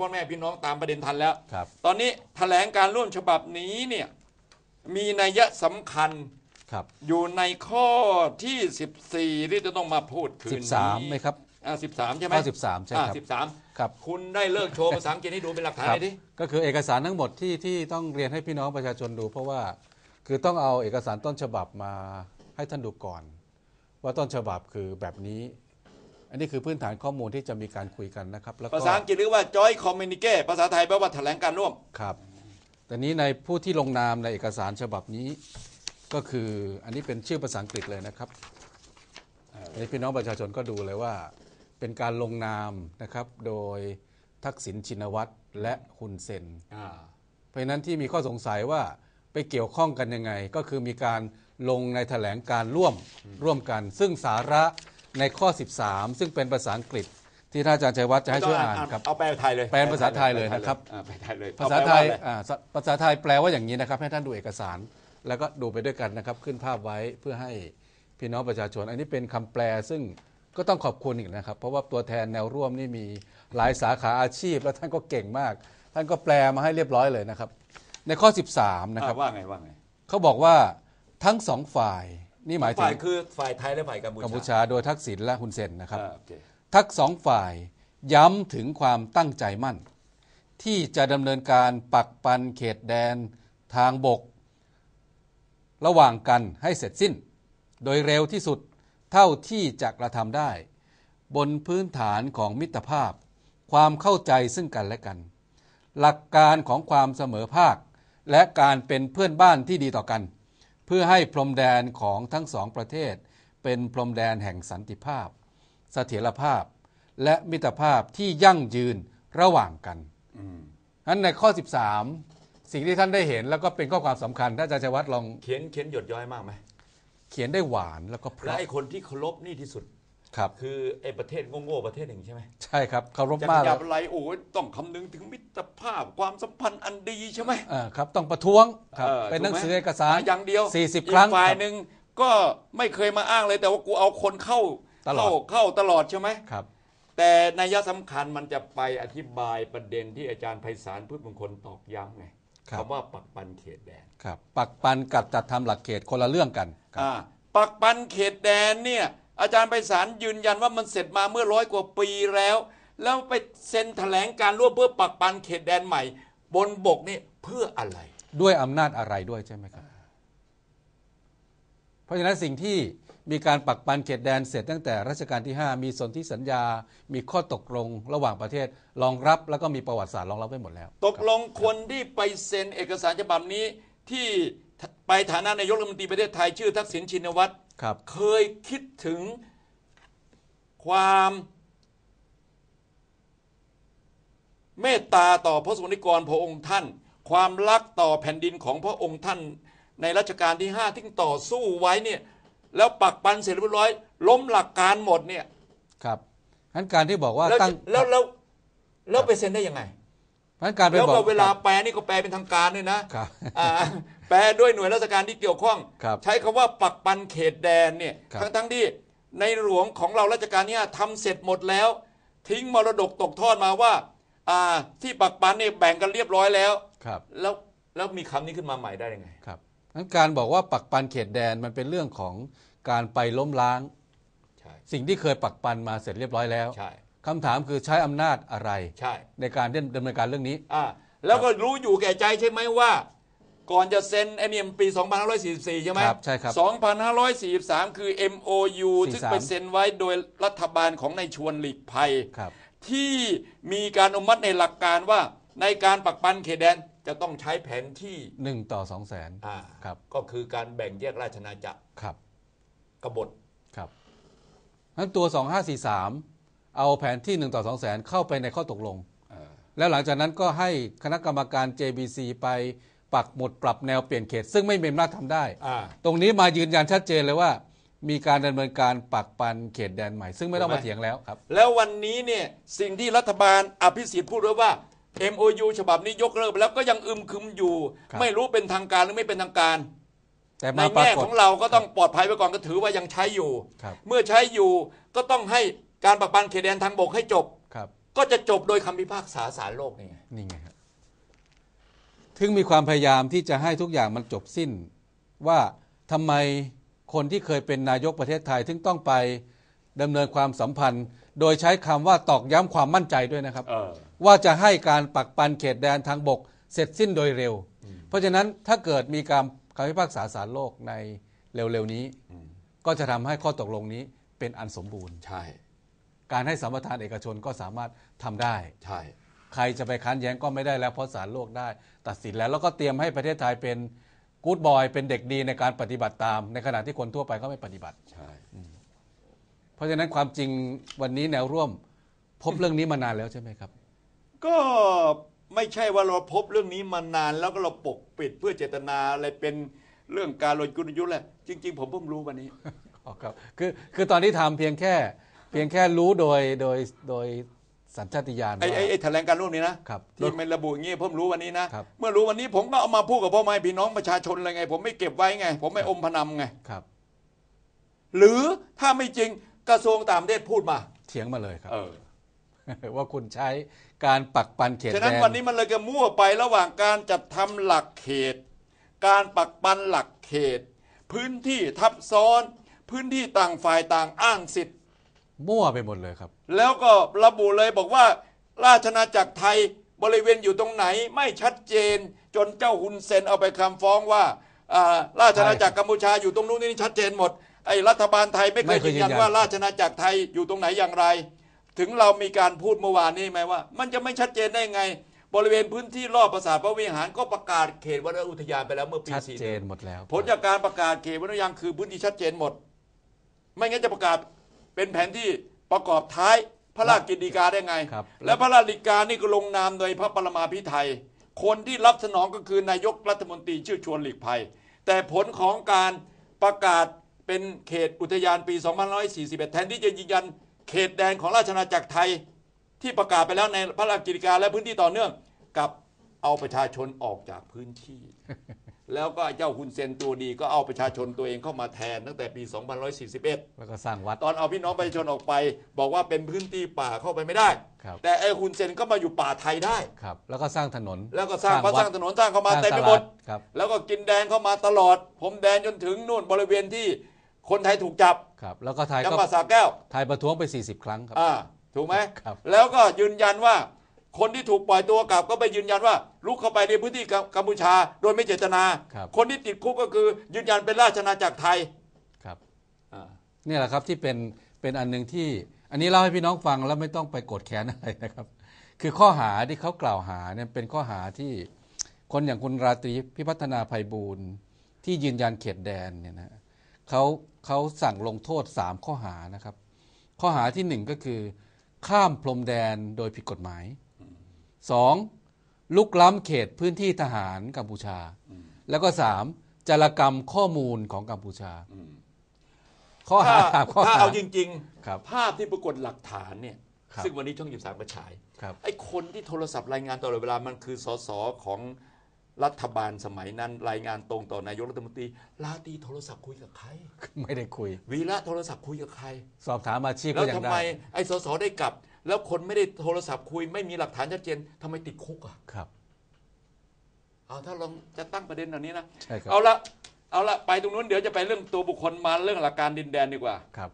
พ่อแม่พี่น้องตามประเด็นทันแล้ว ครับ ตอนนี้แถลงการร่วมฉบับนี้เนี่ยมีนัยสำคัญครับอยู่ในข้อที่ 14 ที่จะต้องมาพูดคืนสิบนี้สามไหมครับ อ่าสิบสามใช่ไหมข้อ13ใช่ครับสิบสามครับ คุณได้เลิกโชว์ภาษาอังกฤษให้ดูเป็นหลักฐานครัเลยดิ ก็คือเอกสารทั้งหมดที่ที่ต้องเรียนให้พี่น้องประชาชนดู เพราะว่าคือต้องเอาเอกสารต้นฉบับมาให้ท่านดูก่อน ว่าต้นฉบับคือแบบนี้ อันนี้คือพื้นฐานข้อมูลที่จะมีการคุยกันนะครับแล้วก็ภาษาอังกฤษเรียกว่า joint communique ภาษาไทยแปลว่าแถลงการร่วมครับแต่นี้ในผู้ที่ลงนามในเอกสารฉบับนี้ก็คืออันนี้เป็นชื่อภาษาอังกฤษเลยนะครับอันนี้พี่น้องประชาชนก็ดูเลยว่า เป็นการลงนามนะครับโดยทักษิณชินวัตรและฮุนเซนเพราะฉะนั้นที่มีข้อสงสัยว่าไปเกี่ยวข้องกันยังไง ก็คือมีการลงในแถลงการร่วมร่วมกัน ซึ่งสาระ ในข้อ 13 ซึ่งเป็นภาษาอังกฤษ ที่ท่านอาจารย์ชัยวัฒน์จะให้ช่วยอ่านครับ เอาแปลไทยเลยแปลเป็นภาษาไทยเลยนะครับ อ่าแปลไทยเลยภาษาไทยเอแปลว่อะรอ่าสภาษาไทยแปลว่าอย่างนี้นะครับ ให้ท่านดูเอกสาร แล้วก็ดูไปด้วยกันนะครับ ขึ้นภาพไว้เพื่อให้พี่น้องประชาชน อันนี้เป็นคำแปลซึ่งก็ต้องขอบคุณอีกนะครับ เพราะว่าตัวแทนแนวร่วมนี่มีหลายสาขาอาชีพ แล้วท่านก็เก่งมาก ท่านก็แปลมาให้เรียบร้อยเลยนะครับ ในข้อ 13 นะครับ อ่าว่าไงว่าไง เขาบอกว่าทั้งสองฝ่าย นี่หมายถึฝ่ายงคือฝ่ายไทยและฝ่ายกัมพูชากัมพูชาโดยทักษิณและฮุนเซนนะครับ อ่าโอเค ทั้งสองฝ่ายย้ำถึงความตั้งใจมั่น ที่จะดำเนินการปักปันเขตแดนทางบก ระหว่างกันให้เสร็จสิ้น โดยเร็วที่สุดเท่าที่จะกระทำได้ บนพื้นฐานของมิตรภาพ ความเข้าใจซึ่งกันและกัน หลักการของความเสมอภาค และการเป็นเพื่อนบ้านที่ดีต่อกัน เพื่อให้พรมแดนของทั้งสองประเทศ เป็นพรมแดนแห่งสันติภาพ เสถียรภาพ และมิตรภาพที่ยั่งยืนระหว่างกันนั้นในข้อ 13 สิ่งที่ท่านได้เห็นแล้วก็เป็นข้อความสำคัญถ้าอาจารย์ชัยวัฒน์ลองเขียนเขียนหยดย้อยมากไหมเขียนได้หวานแล้วก็เพและราะไอ้คนที่เคารพนี่ที่สุด ครับ คือไอ้ประเทศโง่ๆประเทศหนึ่งใช่ไหมใช่ครับเคารพจะมากอเลยายอะไรโอ้ยต้องคำนึงถึงมิตรภาพความสัมพันธ์อันดีใช่ไหมอ่าครับต้องประท้วงครับออเป็นหนังสือถูเอกสารอย่างเดียว40 ครั้งอีกฝ่ายครับหนึ่งก็ไม่เคยมาอ้างเลยแต่ว่ากูเอาคนเข้าตลอดเข้าเข้าตลอดใช่ไหม ครับ แต่นัยสำคัญมันจะไปอธิบายประเด็นที่อาจารย์ไพศาลพืชมงคลตอกย้ำไงครับ คำว่าปักปันเขตแดนครับปักปันกับจัดทำหลักเขตคนละเรื่องกันครับ อ่าปักปันเขตแดนเนี่ย อาจารย์ไพศาลยืนยันว่ามันเสร็จมาเมื่อร้อยกว่าปีแล้ว แล้วไปเซ็นแถลงการร่วมเพื่อปักปันเขตแดนใหม่ บนบกนี่เพื่ออะไร ด้วยอำนาจอะไรด้วยใช่ไหมครับ เพราะฉะนั้นสิ่งที่มีการปักปันเขตแดนเสร็จตั้งแต่รัชกาลที่ 5 มีสนธิสัญญา มีข้อตกลงระหว่างประเทศรองรับแล้วก็มีประวัติศาสตร์รองรับไว้หมดแล้ว ตกลงคนที่ไปเซ็นเอกสารฉบับนี้ที่ไปฐานะนายกรัฐมนตรีประเทศไทยชื่อทักษิณชินวัตร ครับเคยคิดถึงความเมตตาต่อพระสงฆ์นิกรพระองค์ท่าน ความรักต่อแผ่นดินของพระองค์ท่าน ในรัชกาลที่ห้าที่ต่อสู้ไว้เนี่ยแล้วปักปันเสร็จเรียบร้อย ล้มหลักการหมดเนี่ยครับงั้นการที่บอกว่าแล้วตั้งแล้วแล้วแล้วไปเซ็นได้ยังไงงั้นการไปแล้วบอกก็เวลาครับแปลนี่ก็แปลเป็นทางการด้วยนะครับอ่า แปลด้วยหน่วยราชการที่เกี่ยวข้อง ครับใช้คำว่าปักปันเขตแดนเนี่ยครับ ทั้งทั้งที่ในหลวงของเราราชการเนี่ยทำเสร็จหมดแล้ว ทิ้งมรดกตกทอดมาว่าอ่าที่ปักปันเนี่ยแบ่งกันเรียบร้อยแล้ว ครับแล้วแล้วมีคำนี้ขึ้นมาใหม่ได้ยังไง ครับงั้นการบอกว่าปักปันเขตแดนมันเป็นเรื่องของการไปล้มล้าง ใช่สิ่งที่เคยปักปันมาเสร็จเรียบร้อยแล้วใช่คำถามคือใช้อำนาจอะไร ใช่ ในการดำเนินการเรื่องนี้ อ่าแล้วก็รู้อยู่แก่ใจใช่ไหมว่า ก่อนจะเซ็นไอ้นี่มันปี 2544 ใช่ไหมครับใช่ครับ 2543 คือ MOU ซึ่งไปเซ็นไว้โดยรัฐบาลของนายชวนหลีกภัย ครับ ที่มีการอนุมัติในหลักการว่าในการปักปันเขตแดนจะต้องใช้แผนที่หนึ่งต่อสองแสนอ่าครับก็คือการแบ่งแยกราชนาจักรครับกบฏครับงั้นตัว 2543 เอาแผนที่ 1 ต่อ 2 แสนเข้าไปในข้อตกลง แล้วหลังจากนั้นก็ให้คณะกรรมการ JBC ไป ปักหมุดปรับแนวเปลี่ยนเขต ซึ่งไม่มีอำนาจทำได้อ่าตรงนี้มายืนยันชัดเจนเลยว่า มีการดำเนินการปักปันเขตแดนใหม่ ซึ่งไม่ต้องถูกมาไหมเถียงแล้วครับ แล้ววันนี้เนี่ยสิ่งที่รัฐบาลอภิสิทธิ์พูดไว้ว่า MOU ฉบับนี้ยกเลิกไปแล้วก็ยังอึมครึมอยู่ครับไม่รู้เป็นทางการหรือไม่เป็นทางการแต่ในมาปราแง่กฏของเราก็ต้องปลอดภัยไว้ก่อนก็ถือว่ายังใช้อยู่ครับเมื่อใช้อยู่ก็ต้องให้การปักปันเขตแดนทางบกให้จบครับก็จะจบโดยคำพิพากษาศาลโลกนี่ไงนี่ไงครับ ถึงมีความพยายามที่จะให้ทุกอย่างมันจบสิ้น ว่าทำไมคนที่เคยเป็นนายกประเทศไทยถึงต้องไปดำเนินความสัมพันธ์ โดยใช้คำว่าตอกย้ำความมั่นใจด้วยนะครับเออว่าจะให้การปักปันเขตแดนทางบกเสร็จสิ้นโดยเร็ว เพราะฉะนั้นถ้าเกิดมีการคำพิพากษาศาลโลกในเร็วๆนี้ ก็จะทำให้ข้อตกลงนี้เป็นอันสมบูรณ์ใช่ การให้สัมปทานเอกชนก็สามารถทำได้ใช่ ใครจะไปค้านแย้งก็ไม่ได้แล้วเพราะศาลโลกได้ ตัดสินแล้วแล้วก็เตรียมให้ประเทศไทยเป็นกู๊ดบอยเป็นเด็กดีในการปฏิบัติตาม ในขณะที่คนทั่วไปเขาไม่ปฏิบัติใช่เพราะฉะนั้นความจริงวันนี้แนวร่วม พบเรื่องนี้มานานแล้วใช่ไหมครับ ก็ไม่ใช่ว่าเราพบเรื่องนี้มานานแล้วก็เราปกปิดเพื่อเจตนาอะไรเป็นเรื่องการลดกุลยุทธ์แหละจริง ๆ ผมเพิ่งรู้วันนี้อ๋อครับคือคือตอนที่ทำเพียงแค่ เพียงแค่รู้โดยโดยโดย สัญชาตญาณไอ้ว่า ไอ้ไอ้แถลงการร่วมนี้นะครับที่มันระบุอย่างงี้เพิ่งรู้วันนี้นะ ครับ เมื่อรู้วันนี้ผมก็เอามาพูดกับพ่อแม่พี่น้องประชาชนเลยไง ผมไม่เก็บไว้ไง ผมไม่อมพนำไง ครับหรือถ้าไม่จริงกระทรวงต่างประเทศพูดมาเถียงมาเลยครับ เออ ว่าคุณใช้การปักปันเขตฉะแดนั้นนวันนี้มันเลยก็มั่วไประหว่างการจัดทำหลักเขต การปักปันหลักเขต พื้นที่ทับซ้อน พื้นที่ต่างฝ่ายต่างอ้างสิทธิ์ มั่วไปหมดเลยครับ แล้วก็ระบุเลยบอกว่า ราชนาจักรไทยบริเวณอยู่ตรงไหนไม่ชัดเจน จนเจ้าฮุนเซนเอาไปคำฟ้องว่าอ่าราชนาจักรกัมพูชาอยู่ตรงนู้นนี่ชัดเจนหมดไอ้รัฐบาลไทยไม่เคไม่ยเคยืยนยืนยัยันนว่าราชนาจักรไทยอยู่ตรงไหนอย่างไร ถึงเรามีการพูดเมื่อวานนี้ไหมว่า มันจะไม่ชัดเจนได้ไง บริเวณพื้นที่รอบปราสาทพระวิหารก็ประกาศเขตวัฒนอุทยานไปแล้วเมื่อปีชัดสี่เจนหมดแล้ว ผลจากการประกาศเขตวัฒนอุทยานคือพื้นที่ชัดเจนหมด ไม่งั้นจะประกาศ เป็นแผนที่ประกอบท้ายพระราชกฤษฎีกาได้ไง ครับ และพระราชกฤษฎีกานี่ก็ลงนามโดยพระปรมาภิไธยคนที่รับสนองก็คือนายกรัฐมนตรีชื่อชวนหลีกภัย แต่ผลของการประกาศเป็นเขตอุทยานปี 2541 แทนที่จะยืนยันเขตแดนของราชอาณาจักรไทย ที่ประกาศไปแล้วในพระราชกฤษฎีกาและพื้นที่ต่อเนื่องกลับเอาประชาชนออกจากพื้นที่ แล้วก็เจ้าฮุนเซนตัวดีก็เอาประชาชนตัวเองเข้ามาแทนตั้งแต่ปี2541 แล้วก็สร้างวัด ตอนเอาพี่น้องประชาชนออกไป บอกว่าเป็นพื้นที่ป่าเข้าไปไม่ได้ ครับ แต่ไอ้ฮุนเซนก็มาอยู่ป่าไทยได้ ครับ แล้วก็สร้างถนน แล้วก็สร้างพระสวัดร้างถนนสร้างเข้ามาสร้างเต็มไปตหมลาดดครับ แล้วก็กินแดนเข้ามาตลอด ผมแดนจนถึงนู่นบริเวณที่คนไทยถูกจับ ครับ แล้วก็ไทยจังก็หวัดสระแก้ว ไทยประท้วงไป 40 ครั้งครับ อ่า ถูกไหมครับ แล้วก็ยืนยันว่า คนที่ถูกปล่อยตัวกลับก็ไปยืนยันว่าลุกเข้าไปในพื้นที่กัมกัมพูชา โดยไม่เจตนาครับ คนที่ติดคุกก็คือยืนยันเป็นราชอาณาจักรไทยครับอ่า นี่แหละครับที่เป็นเป็นอันหนึ่งที่ อันนี้เล่าให้พี่น้องฟังแล้วไม่ต้องไปโกดแค้นอะไรนะครับ คือข้อหาที่เขากล่าวหาเนี่ยเป็นข้อหาที่คนอย่างคุณราตรีพิพัฒนาภัยบูรณ์ที่ยืนยันเขตแดนเนี่ยนะเขาเขาสั่งลงโทษ 3 ข้อหานะครับ ข้อหาที่หนึ่งก็คือ ข้ามพรมแดนโดยผิดกฎหมาย สองลุกล้ำเขตพื้นที่ทหารกัมพูชา แล้วก็สามจารกรรมข้อมูลของกัมพูชาข้อหาถ้าสามข้อถ้าหาเอาจริงครับภาพที่ปรากฏหลักฐานเนี่ยครับซึ่งวันนี้ช่องยิบสามก็ฉายครับไอ้คนที่โทรศัพท์รายงานตลอดเวลามันคือสสของรัฐบาลสมัยนั้นรายงานตรงต่อนายกรัฐมนตรีลาตรีโทรศัพท์คุยกับใคร ไม่ได้คุย วีระโทรศัพท์คุยกับใคร สอบถามอาชีพแล้ก็วยังทำได้ไมไอ้สสได้กลับ แล้วคนไม่ได้โทรศัพท์คุย ไม่มีหลักฐานชัดเจนทำไมติดคุกอะครับ เอาถ้าลองจะตั้งประเด็นเหล่านี้นะใช่ครับ เอาละเอาละไปตรงนู้นเดี๋ยวจะไปเรื่องตัวบุคคลมาเรื่องหลักการดินแดนดีกว่า ครับ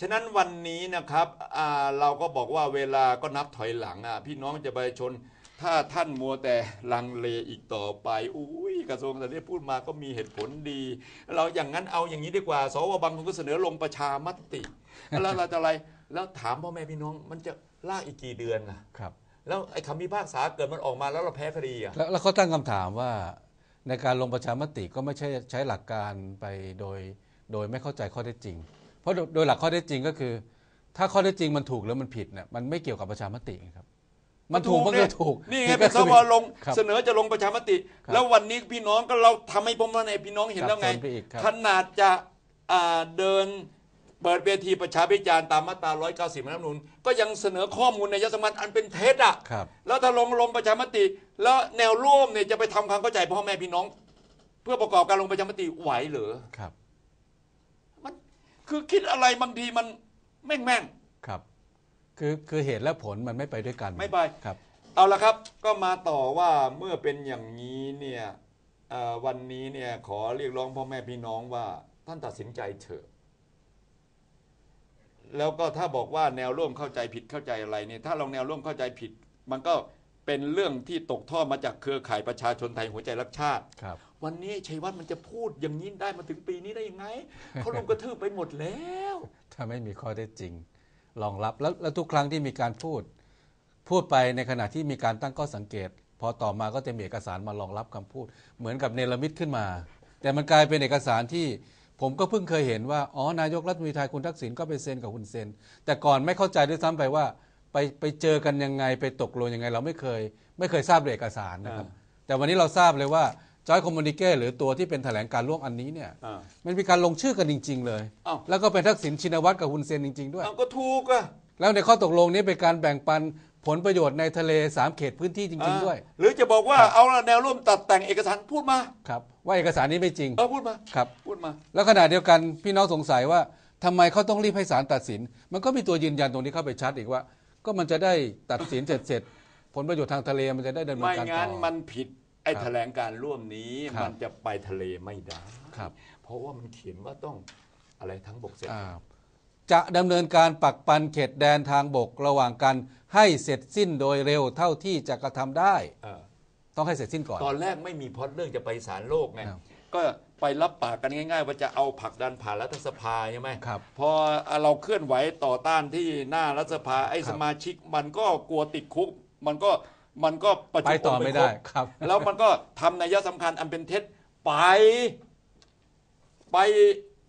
ฉะนั้นวันนี้นะครับอ่าเราก็บอกว่าเวลาก็นับถอยหลังอะพี่น้องจะไปชน ถ้าท่านมัวแต่ลังเลอีกต่อไปอุ้ยกระทรวงสาธารณสุขพูดมาก็มีเหตุผลดี เราอย่างนั้นเอาอย่างนี้ดีกว่า สวบางคนก็เสนอลงประชามติ แล้วเราจะอะไร แล้วถามพ่อแม่พี่น้องมันจะลากอีกกี่เดือนน่ะครับ แล้วไอ้คำพิพากษาเกิดมันออกมาแล้วเราแพ้คดีอะแล้วแล้วเขาตั้งคำถามว่าในการลงประชามติก็ไม่ใช่ใช้หลักการไปโดย โดยไม่เข้าใจข้อเท็จจริง เพราะโดยโดยหลักข้อเท็จจริงก็คือ ถ้าข้อเท็จจริงมันถูกหรือมันผิดเนี่ยมันไม่เกี่ยวกับประชามติไงครับ มันถูกมันก็ถูกนี่ไงผิดเป็นสคือวผิดลงครับ เสนอจะลงประชามติ ครับแล้ววันนี้พี่น้องก็เราทำให้ผมว่าในพี่น้องเห็นแล้วไงสับสนไปอีกครับ ขนาดจะอ่าเดิน เปิดเวทีประชาพิจารณ์ตามมาตรา 190รัฐธรรมนูญก็ยังเสนอข้อมูลในยศมันอันเป็นเท็จอะครับ แล้วถ้าลงลงประชามติ แล้วแนวร่วมเนี่ยจะไปทำความเข้าใจพ่อแม่พี่น้อง เพื่อประกอบการลงประชามติไหวเหรอครับ มันคือคิดอะไรบางทีมันแม่งแม่ง ครับคคือคือเหตุและผลมันไม่ไปด้วยกันไม่ไป ครับเอาละครับ ก็มาต่อว่าเมื่อเป็นอย่างนี้เนี่ยเอ่อวันนี้เนี่ยขอเรียกร้องพ่อแม่พี่น้องว่าท่านตัดสินใจเถอะ แล้วก็ถ้าบอกว่าแนวร่วมเข้าใจผิดเข้าใจอะไรเนี่ยถ้าลองแนวร่วมเข้าใจผิด มันก็เป็นเรื่องที่ตกทอดมาจากเครือข่ายประชาชนไทยหัวใจรักชาติ ครับ วันนี้ชัยวัฒน์มันจะพูดอย่างนี้ได้มาถึงปีนี้ได้ยังไง เขาลงกระทืบไปหมดแล้ว ถ้าไม่มีข้อเท็จจริงรองรับแล้วแล้วทุกครั้งที่มีการพูด พูดไปในขณะที่มีการตั้งข้อสังเกต พอต่อมาก็จะมีเอกสารมารองรับคำพูด เหมือนกับเนรมิตขึ้นมา แต่มันกลายเป็นเอกสารที่ ผมก็เพิ่งเคยเห็นว่า อ๋อ นายกรัฐมนตรีไทยคุณทักษิณก็ไปเซ็นกับคุณเซ็นแต่ก่อนไม่เข้าใจด้วยซ้ำไปว่า ไปไปเจอกันยังไงไปตกลงยังไง เราไม่เคย ไม่เคยทราบเลยเอกสารนะครับ แต่วันนี้เราทราบเลยว่าจอยคอมมูนิเกหรือตัวที่เป็นแถลงการร่วมอันนี้เนี่ยอ่ามันมีการลงชื่อกันจริง ๆ เลยอ้าวแล้วก็เป็นทักษิณชินวัตรกับคุณเซนจริง ๆ ด้วยเอาก็ถูกอะแล้วในข้อตกลงนี้เป็นการแบ่งปัน ผลประโยชน์ในทะเลสามเขตพื้นที่จริง ๆ ด้วย หรือจะบอกว่าเอาละแนวร่วมตัดแต่งเอกสารพูดมาครับว่าเอกสารนี้ไม่จริงเออพูดมาครับพูดมา แล้วขณะเดียวกันพี่น้องสงสัยว่าทำไมเขาต้องรีบให้ศาลตัดสิน มันก็มีตัวยืนยันตรงนี้เข้าไปชัดอีกว่า ก็มันจะได้ตัดสินเสร็จเสร็จผลประโยชน์ทางทะเลมันจะได้ดำเนินไม่การต่งั้นอมันผิดไอ้ครับแถลงการร่วมนี้ครับมันจะไปทะเลไม่ได้ครับเพราะว่ามันเขียนว่าต้องอะไรทั้งบกเสร็จอ่า จะดำเนินการปักปันเขตแดนทางบกระหว่างกัน ให้เสร็จสิ้นโดยเร็วเท่าที่จะกระทำได้ เออต้องให้เสร็จสิ้นก่อน ตอนแรกไม่มีพล็อดเรื่องจะไปศาลโลกไงครับก็ไปรับปากกันง่าย ๆ ว่าจะเอาผลักดันผ่านรัฐสภาใช่ไหมครับพอเราเคลื่อนไหวต่อต้านที่หน้ารัฐสภาไอ้ครับ สมาชิกมันก็กลัวติดคุก มันก็มันก็ประไปชุมต่อองค์ไม่ครได้บครับ แล้วมันก็ทำนัยสำคัญอันเป็นเท็จไป ไป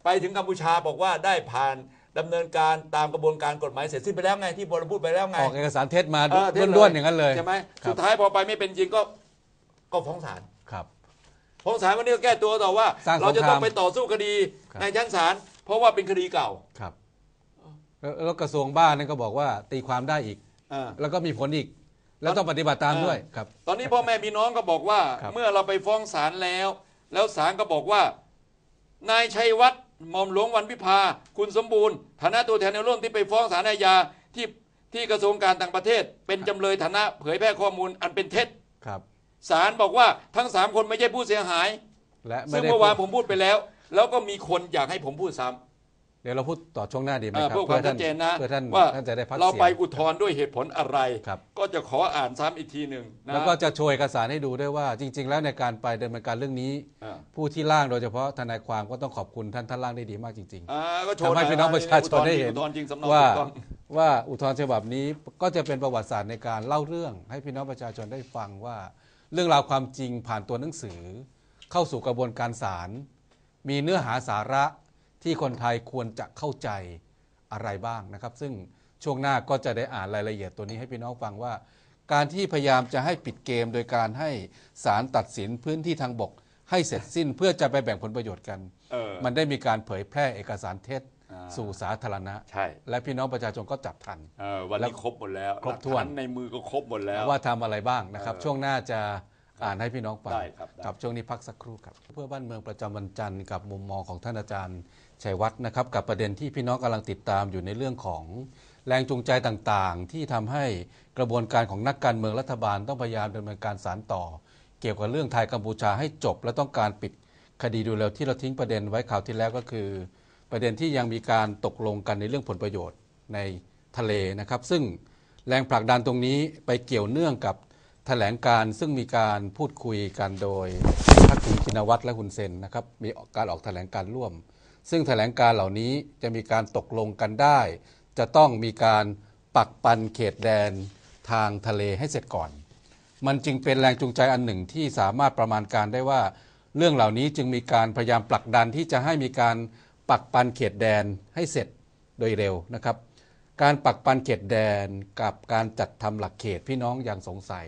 ไปถึงกัมพูชาบอกว่าได้ผ่าน ดำเนินการตามกระบวนการกฎหมายเสร็จสิ้นไปแล้วไงที่บรพูดไปแล้วไงออกเอกสารเท็จมาเออเท็จเลด้วนๆอย่างนั้นเลย ใช่ไหมครับ สุดท้ายพอไปไม่เป็นจริงก็ก็ฟ้องศาลครับ ฟ้องศาลวันนี้ก็แก้ตัวต่อว่า สร้างเราจะต้องสงครามไปต่อสู้คดีครับ ในชั้นศาลเพราะว่าเป็นคดีเก่าครับแล้วแล้วกระทรวงบ้านนั่นก็บอกว่าตีความได้อีก อ่า แล้วก็มีผลอีก แล้วต้องปฏิบัติตามเออด้วยครับ ตอนนี้พ่อแม่พี่น้องก็บอกว่า ครับ เมื่อเราไปฟ้องศาลแล้ว แล้วศาลก็บอกว่า นายชัยวัฒน์ หม่อมหลวงวันวิภาคุณสมบูรณ์ฐานะตัวแทนแนวร่วมที่ไปฟ้องศาลอาญาที่ที่กระทรวงการต่างประเทศ เป็นจำเลยฐานะเผยแพร่ข้อมูลอันเป็นเท็จครับศาลบอกว่าทั้งสามคนไม่ใช่ผู้เสียหาย และไม่ซึ่งได้เมื่อวานพูดผมพูดไปแล้ว แล้วก็มีคนอยากให้ผมพูดซ้ำ เดี๋ยวเราพูดต่อช่วงหน้าดีไหมเอ่อครับเพื่อความชัดเจนนะเพื่อท่านว่าท่านจะได้พักเราเสียงไปอุทธรณ์ด้วยเหตุผลอะไรครับก็จะขออ่านซ้ำอีกทีหนึ่งนะแล้วก็จะโชว์เอกสารให้ดูด้วยว่า จริง ๆ แล้วในการไปดำเนินการเรื่องนี้อ่าผู้ที่ร่างโดยเฉพาะทนายความก็ต้องขอบคุณท่านท่านร่างได้ดีมากจริงอ่าก็โชทำว์ให้พี่น้องประชาชนได้เห็นอุทธรณ์จริงสำเนาว่าถูกต้องว่าอุทธรณ์ฉบับนี้ก็จะเป็นประวัติศาสตร์ในการเล่าเรื่อง ให้พี่น้องประชาชนได้ฟังว่า เรื่องราวความจริงผ่านตัวหนังสือ เข้าสู่กระบวนการศาลมีเนื้อหาสาระ ที่คนไทยควรจะเข้าใจอะไรบ้างนะครับ ซึ่งช่วงหน้าก็จะได้อ่านรายละเอียดตัวนี้ให้พี่น้องฟังว่า การที่พยายามจะให้ปิดเกมโดยการให้ศาลตัดสินพื้นที่ทางบก ให้เสร็จสิ้นเพื่อจะไปแบ่งผลประโยชน์กันเออมันได้มีการเผยแพร่เอกสารเท็จอ่าสู่สาธารณะ ใช่ และพี่น้องประชาชนก็จับทันเออวันแล้นี้วครบหมดแล้วครบถ้วนหลักฐานในมือก็ครบหมดแล้วว่าทำอะไรบ้างนะครับเออช่วงหน้าจะ อ่านให้พี่น้องฟังได้ครับได้ กับช่วงนี้พักสักครู่ครับ เพื่อบ้านเมืองประจำวันจันทร์กับมุมมองของท่านอาจารย์ชัยวัฒน์นะครับ กับประเด็นที่พี่น้องกำลังติดตามอยู่ในเรื่องของแรงจูงใจต่างๆ ที่ทำให้กระบวนการของนักการเมืองรัฐบาลต้องพยายามดำเนินการสารต่อ เกี่ยวกับเรื่องไทยกัมพูชาให้จบ และต้องการปิดคดีดูเร็วที่เราทิ้งประเด็นไว้ข่าวที่แล้วก็คือ ประเด็นที่ยังมีการตกลงกันในเรื่องผลประโยชน์ในทะเลนะครับ ซึ่งแรงผลักดันตรงนี้ไปเกี่ยวเนื่องกับ แถลงการซึ่งมีการพูดคุยกันโดยทักษิณชินวัตรและหุนเซนนะครับมีการออกแถลงการร่วม ซึ่งแถลงการเหล่านี้จะมีการตกลงกันได้ จะต้องมีการปักปันเขตแดนทางทะเลให้เสร็จก่อน มันจึงเป็นแรงจูงใจอันหนึ่งที่สามารถประมาณการได้ว่า เรื่องเหล่านี้จึงมีการพยายามผลักดันที่จะให้มีการปักปันเขตแดนให้เสร็จโดยเร็วนะครับ การปักปันเขตแดนกับการจัดทำหลักเขตพี่น้องอยังสงสัย